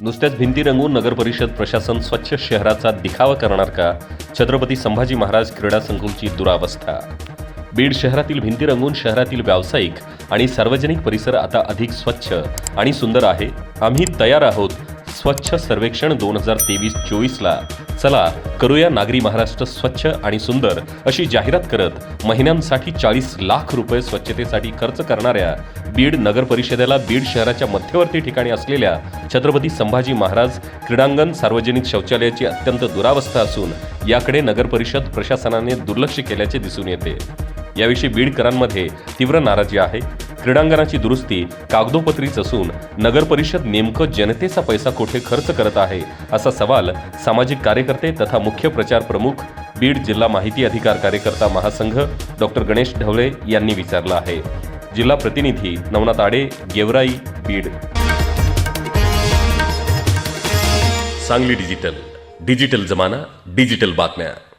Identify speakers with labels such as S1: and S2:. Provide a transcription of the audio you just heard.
S1: नुसत्याच भिंती रंगवून नगरपरिषद प्रशासन स्वच्छ शहराचा दिखावा करणार का? छत्रपती संभाजी महाराज क्रीडा संकुलची दुरावस्था. बीड शहरातील भिंती रंगवून शहरातील व्यावसायिक आणि सार्वजनिक परिसर आता अधिक स्वच्छ आणि सुंदर आहे. आम्ही तयार आहोत. स्वच्छ सर्वेक्षण दोन हजार तेवीस चोवीसला. चला करूया नागरी महाराष्ट्र स्वच्छ आणि सुंदर अशी जाहिरात करत महिन्यांसाठी चाळीस लाख रुपये स्वच्छतेसाठी खर्च करणाऱ्या बीड नगर परिषदेला बीड शहराच्या मध्यवर्ती ठिकाणी असलेल्या छत्रपती संभाजी महाराज क्रीडांगण सार्वजनिक शौचालयाची अत्यंत दुरावस्था असून याकडे नगर परिषद प्रशासनाने दुर्लक्ष केल्याचे दिसून येते. याविषयी बीडकरांमध्ये तीव्र नाराजी आहे. क्रीडांगणाची दुरुस्ती कागदोपत्रीच असून नगरपरिषद नेमकं जनतेचा पैसा कुठे खर्च करत आहे असा सवाल सामाजिक कार्यकर्ते तथा मुख्य प्रचार प्रमुख बीड जिल्हा माहिती अधिकार कार्यकर्ता महासंघ डॉक्टर गणेश ढवळे यांनी विचारला आहे. जिल्हा प्रतिनिधी नवनाथ आडे गेवराई बीड. सांगली डिजिटल. डिजिटल जमाना डिजिटल बातम्या.